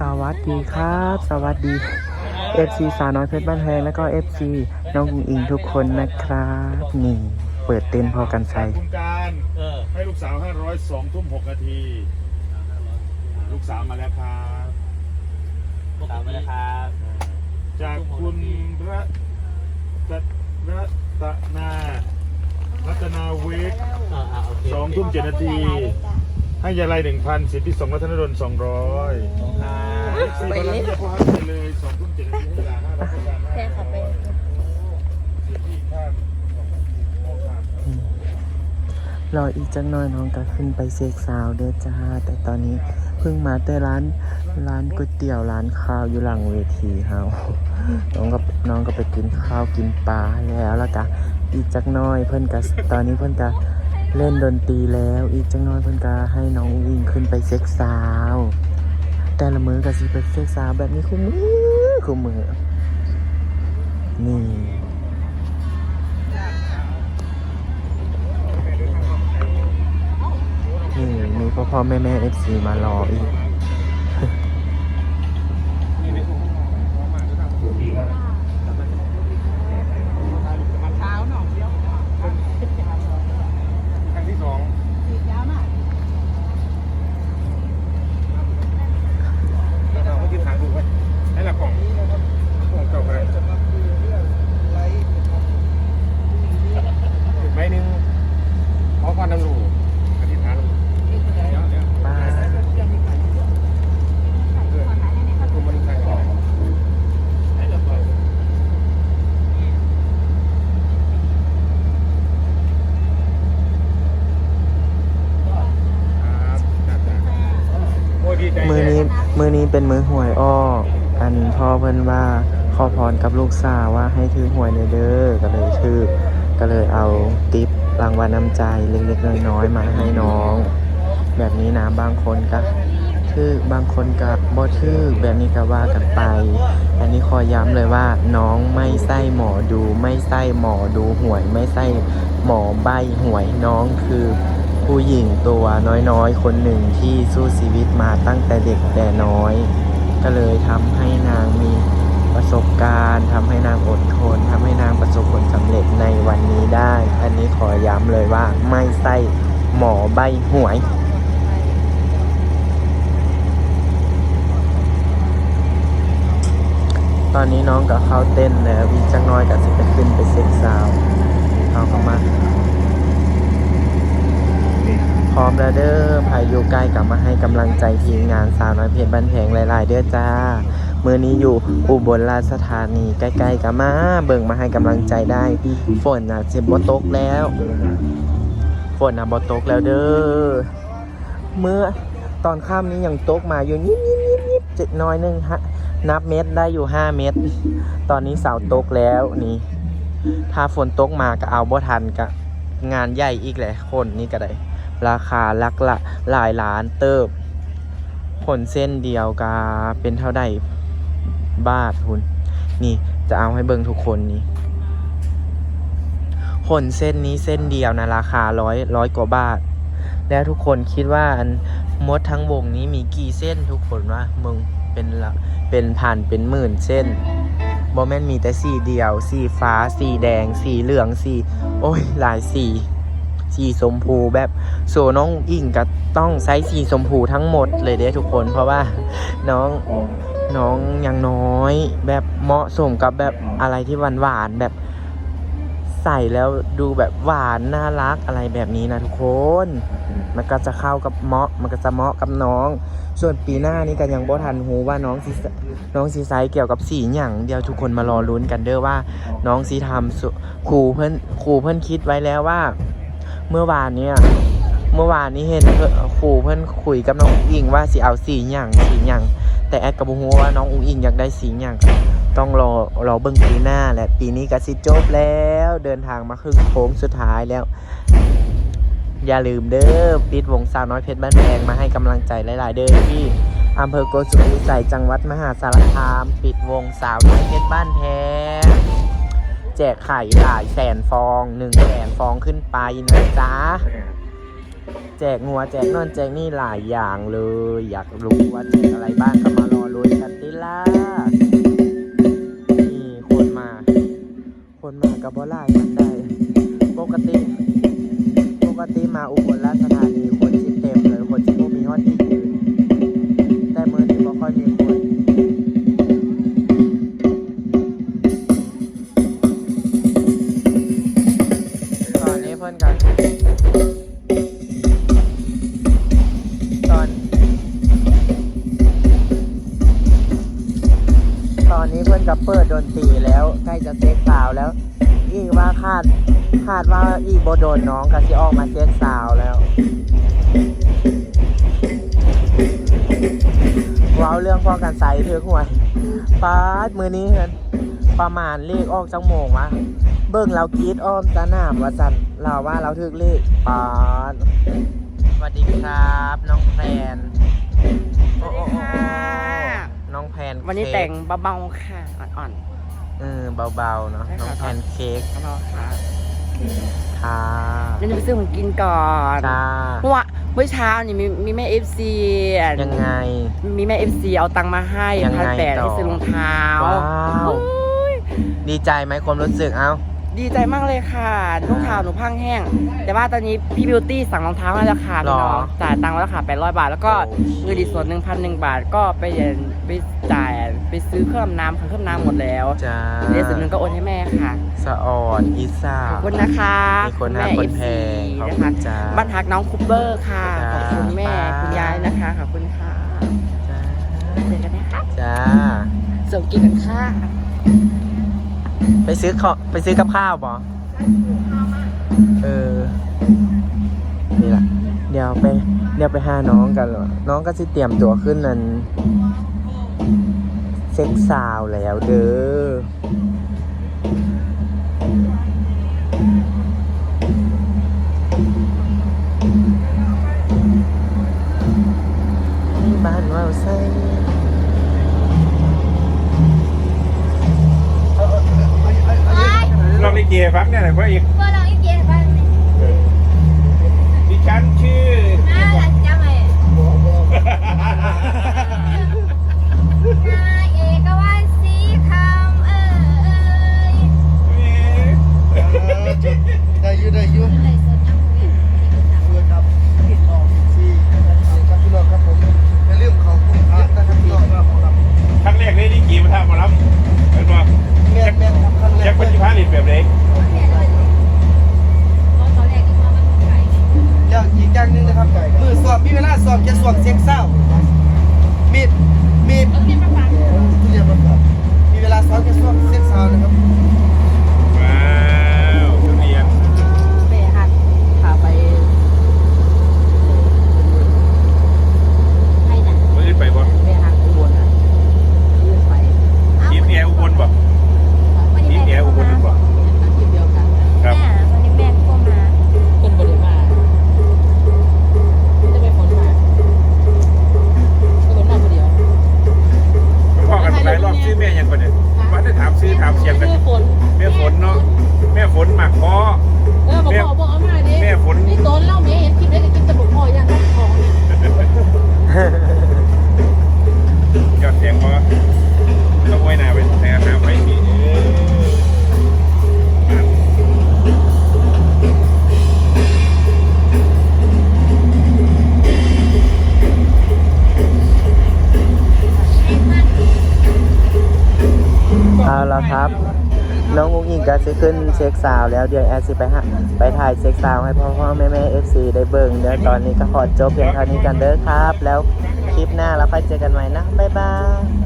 สวัสดีครับ สวัสดี FC สาวน้อยเพชรบ้านแพงแล้วก็ FC น้องอุ๋งอิงทุกคนนะครับนี่เปิดเต้นพอกันใส่คุณการเออให้ลูกสาว500 2ทุ่ม6นาที ลูกสาวมาแล้วครับตามไปนะครับ จากคุณรัตรัตนา รัตนาเวกเอออะโอเคสองทุ่มเจ็ดนาที ให้ยาลัยหนึ่งพันสิทธิส่งรัตนดลสองร้อยอ่าสี่คนละที่จะพอให้ไปเลยสองทุ่มเจ็ดนาทีให้ยาห้าร้อยคนละแค่ขับไปสิทธิข้ามสองโมงครับรออีกจังหน่อยน้องก็ขึ้นไปเซ็กซาวด์เด้อจ้า แต่ตอนนี้เพิ่งมาแต่ร้านร้านก๋วยเตี๋ยวร้านข้าวอยู่หลังเวทีเฮาน้องก็น้องก็ไปกินข้าวกินปลาแล้วแล้วก็อีกจักหน้อยเพิ่นก็ตอนนี้เพิ่นก็ เล่นดนตรีแล้วอีกจังน้อยเพิ่นก็ให้น้องวิ่งขึ้นไปเซ็กซาว แต่ละมือก็สิไปเซ็กซาวแบบนี้คู่มือคู่มือนี่นี่มีพ่อพ่อแม่แม่เอฟซีมารออีก เช้าหน่อยเดียว ครั้งที่สอง สีดาวน่ะ เราก็ยืนทางดูไว้ให้ละกล่องของเก่าไปใบหนึ่งขอความดำรูอธิษฐาน ป้า คุณมันใครก่อนให้ละกล่องครับจัดจ้ะโอ้ยดีใจ มือนี้มือนี้เป็นมื อ้อ อันพ่อเพิ่นว่าขอพรกับลูกสาวว่าให้ถือหวยในเด้อก็เลยถือก็เลยเอาติปรางวัลน้ำใจเล็กๆน้อยๆมาให้น้อง แบบนี้นะบางคนก็ถือบางคนก็บ่ถือแบบนี้ก็ว่ากันไป อันนี้ขอย้ำเลยว่า น้องไม่ใช่หมอดู ไม่ใช่หมอดูหวย ไม่ใช่หมอใบหวยน้องคือผู้หญิงตัวน้อยๆ คนหนึ่งที่สู้ชีวิตมาตั้งแต่เด็กแต่น้อย ก็เลยทำให้นางมีประสบการณ์ทำให้นางอดทนทำให้นางประสบผลสำเร็จในวันนี้ได้ อันนี้ขอย้ำเลยว่าไม่ใช่หมอใบหวยตอนนี้น้องกับเขาเต้นแล้วอีกจังน้อยก็สิไปขึ้นไปเซ็กซาวด์เอาเข้ามา ร้อมแล้วเด้อพายุใกล้กลับมาให้กำลังใจทีมงานสาวน้อยเพชรบ้านแพงหลาย ๆ เด้อจ้ามือนี้อยู่อุบลราชธานีใกล้ๆกับมา เบิ่งมาให้กำลังใจได้ ฝนน่ะจะบ่ตกแล้ว ฝนน่ะบตกแล้วเด้อเมื่อตอนค่ำนี้ยังตกมาอยู่นิดนิดนิดนิดเจ็ดน้อยหนึงฮะนับเม็ดได้อยู่5เม็ดตอนนี้เสาตกแล้วนี่ ถ้าฝนตกมาก็เอาบ่ทันกะงานใหญ่อีกแหละคนนี่ก็ได้ ราคาลักละหลายล้านเติบผลเส้นเดียวกาเป็นเท่าใดบาทคุณนี่จะเอาให้เบิ่งทุกคนนี่ผลเส้นนี้เส้นเดียวนะราคาร้อยร้อยกว่าบาท แล้วทุกคนคิดว่าอันมดทั้งวงนี้มีกี่เส้นทุกคนว่ามึงเป็นละเป็นพันเป็นหมื่นเส้นบอแมนมีแต่สีเดียว สีฟ้า สีแดง สีเหลือง สี โอ้ย หลายสี สีชมพูแบบโซน้องอิงก็ต้องใช้สีชมพูทั้งหมดเลยเด้ทุกคนเพราะว่าน้องน้องยังน้อย แบบเหมาะสมกับแบบอะไรที่หวานหวานแบบใส่แล้วดูแบบหวานน่ารักอะไรแบบนี้นะทุกคน มันก็จะเข้ากับเหมาะ มันก็จะเหมาะกับน้อง ส่วนปีหน้านี้ก็ยังบ่ทันหูว่าน้องสีน้องสีไซเกี่ยวกับสีหยังเดียวทุกคนมารอลุ้นกันเด้อว่า น้องสีทำครูเพื่อนครูเพื่อนคิดไว้แล้วว่า เมื่อวานเนี่ยเมื่อวานนี้เห็นเพื่อครูเพื่อนคุยกับน้องอุ๋งอิงว่าสิเอาสีหยังสีหยังแต่แอดกับฮูว่าน้องอุ๋งอิงอยากได้สีหยังต้องรอรอเบิ่งปีหน้าแหละปีนี้ก็สิจบแล้วเดินทางมาครึ่งโค้งสุดท้ายแล้ว อย่าลืมเด้อปิดวงสาวน้อยเพชรบ้านแพงมาให้กำลังใจหลาย ๆ เด้อที่อำเภอโกสุมพิสัยจังหวัดมหาสารคาม ปิดวงสาวน้อยเพชรบ้านแพง แจกไข่หลายแสนฟองหนึ่งแสนฟองขึ้นไปนะจ๊ะ แจกงัวแจกนอนแจกนี่หลายอย่างเลย อยากรู้ว่าแจกอะไรบ้างก็มารอลุ้นกันดิล่ะนี่คนมา คนมากับบอล่ากันได้ ปกติ ปกติมาอุบลราชธานี นี้เพื่อนกับเปิดดนตีแล้วใกล้จะเซ็กสาวแล้ว อีกว่าคาดคาดว่าอีกโบโดนน้องกับที่ออกมาเซ็กสาวแล้วว้าวเรื่องพ่อกันใส่เถือหวยปาดมือนี้เห็นประมาณเลขออกจังโมงวะเบิ่งเรากรีดอ้อมสนามว่าสันเราว่าเราถึกเลขปาดสวัสดีครับ น้องแพนโอ้โอ้ น้องแพนวันนี้เค้กแต่งเบาๆค่ะอ่อนเออเบาๆเนาะใช่น้องค่ะแพนเค้กๆเบาๆค่ะค่ะเดี๋ยวจะไปซื้อของกินก่อนจ้าเมื่อวะเมื่อเช้านี่มีมีแม่เอฟซียังไง มีแม่เอฟซีเอาตังค์มาให้ยังไงพันแปดต่อ ให้ซื้อรองเท้าว้าวโอ้ยดีใจไหมความรู้สึกเอ้า ดีใจมากเลยค่ะรองเท้าหนูพังแห้ง แต่ว่าตอนนี้พี่บิวตี้สั่งรองเท้าให้แล้วค่ะพี่น้องจ่ายตังค์แล้วค่ะ800บาท แล้วก็เงินอีกส่วนหนึ่งพันหนึ่งบาท ก็ไปไปจ่ายไปซื้อเครื่องน้ำค่ะเครื่องน้ำหมดแล้วจ้าเดี๋ยวส่วนหนึ่งก็โอนให้แม่ค่ะ สะอ่อนอีสาขอบคุณนะคะมีคนหาแม่คนแพง FC ขอบนะคุคะณจ้าบ้านพักน้องคูเปอร์ค่ะขจ้าอบคุณแม่บ๊ายบายคุณยายนะคะขอบคุณค่ะจ้าเจอกันนะคะจ้าเสริมกินกันค่ะ ไปซื้อขอไปซื้อกับข้าวบอเออ นี่แหละเดี๋ยวไป เดี๋ยวไปหาน้องกันเหรอน้องก็สิเตรียมตัวขึ้นนั่นเซ็กซาวแล้วเด้อ บ้านว่าวไส้ ลองลิเกฟังเนี่ยหน่อยพ่ออีกเมื่อเราอีกเย็นไปไหมดิฉันชื่อ น่ารักจังเลย ครับ น้องมุกอิงก็จะขึ้นเซ็กซาวแล้วเดี๋ยวแอร์สิไปฮะไปถ่ายเซ็กซาวให้พ่อพ่อแม่แม่เอฟซีได้เบิ่งเดี๋ยวตอนนี้ก็ขอจบเพียงเท่านี้กันเด้อครับ แล้วคลิปหน้าเราค่อยเจอกันใหม่นะบ๊ายบาย